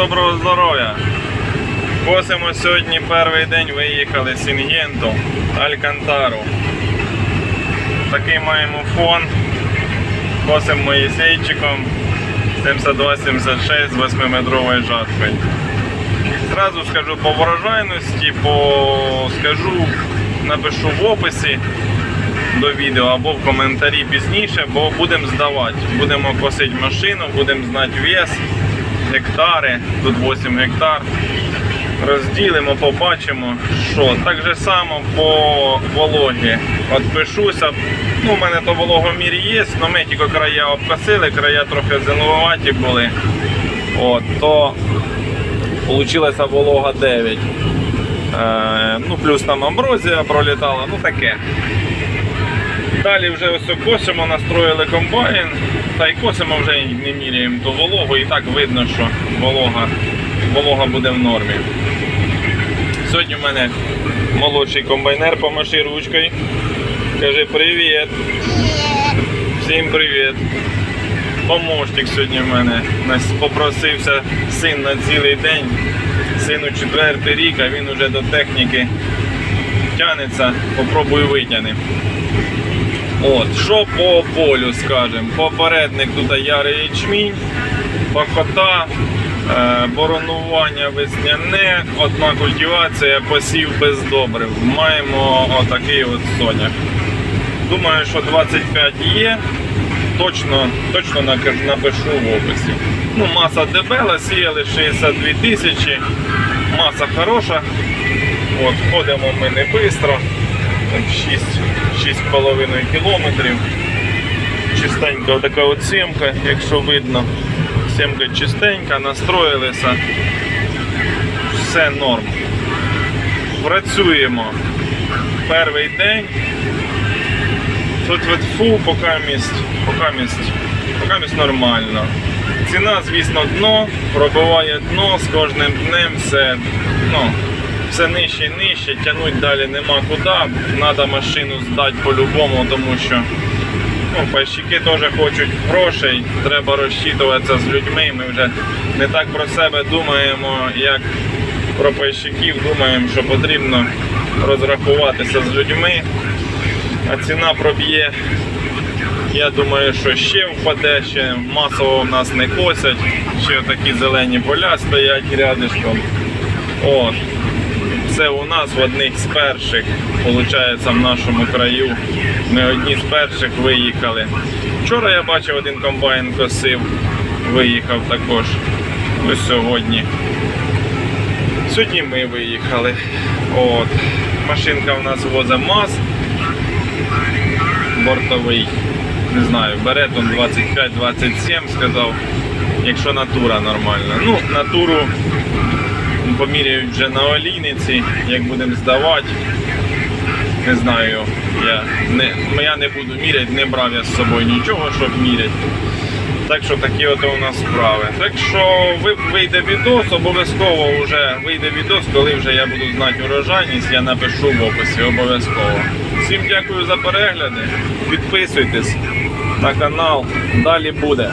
доброго здоров'я. Косимо сьогодні перший день виїхали з Інгенту Алькантару. Такий маємо фон. Косимо Моїсейчиком 72-76 з 8-метровою жаткою. Зразу скажу по врожайності, по скажу, напишу в описі до відео або в коментарі пізніше, бо будемо здавати. Будемо косити машину, будемо знати вес, гектари, тут 8 гектар. Розділимо, побачимо, що. Так же само по вологі. От пишуся. Ну, у мене то вологомір є, але ми тільки края обкосили, края трохи зеленуваті були. От, то Получилася волога 9. Е, ну, плюс там амброзія пролітала, ну таке. Далі вже ось косимо, настроїли комбайн, та й косимо вже не міряємо ту вологу, і так видно, що волога, волога буде в нормі. Сьогодні в мене молодший комбайнер помаши ручкою. Каже привіт. Всім привіт. Помощник сьогодні в мене нас попросився син на цілий день. Сину четвертий рік, а він уже до техніки тянеться, попробую витягни. От, що по полю скажемо? Попередник тут ярий ячмінь, пахота, е, боронування весняне, одна культивація, посів без добрив. Маємо отакий от соняк. Думаю, що 25 є. Точно, точно напишу в описі. Ну, маса дебела, сіяли 62 тисячі. Маса хороша. От, ходимо ми не швидко. 6, 6,5 кілометрів. Чистенька така от сімка, якщо видно. Сімка чистенька, настроїлися. Все норм. Працюємо. Перший день. Тут от фу, поки мість, поки мість, поки мість нормально. Ціна, звісно, дно, пробиває дно з кожним днем все, ну, все нижче і нижче, тягнути далі нема куди. Треба машину здати по-любому, тому що ну, пайщики теж хочуть грошей, треба розчитуватися з людьми. Ми вже не так про себе думаємо, як про пайщиків, думаємо, що потрібно розрахуватися з людьми а ціна проб'є. Я думаю, що ще впаде, ще масово в нас не косять, ще такі зелені поля стоять рядишком. От. Це у нас в одних з перших, виходить, в нашому краю. Ми одні з перших виїхали. Вчора я бачив один комбайн косив, виїхав також. Ось сьогодні. Сьогодні ми виїхали. От. Машинка у нас возить МАЗ бортовий. Не знаю, бере он 25-27, сказав, якщо натура нормальна. Ну, натуру поміряють вже на олійниці, як будемо здавати. Не знаю, я не, я не буду міряти, не брав я з собою нічого, щоб міряти. Так що такі от у нас справи. Так що вийде відос, обов'язково вже вийде відос, коли вже я буду знати урожайність, я напишу в описі обов'язково. Всім дякую за перегляди. Підписуйтесь на канал. Далі буде.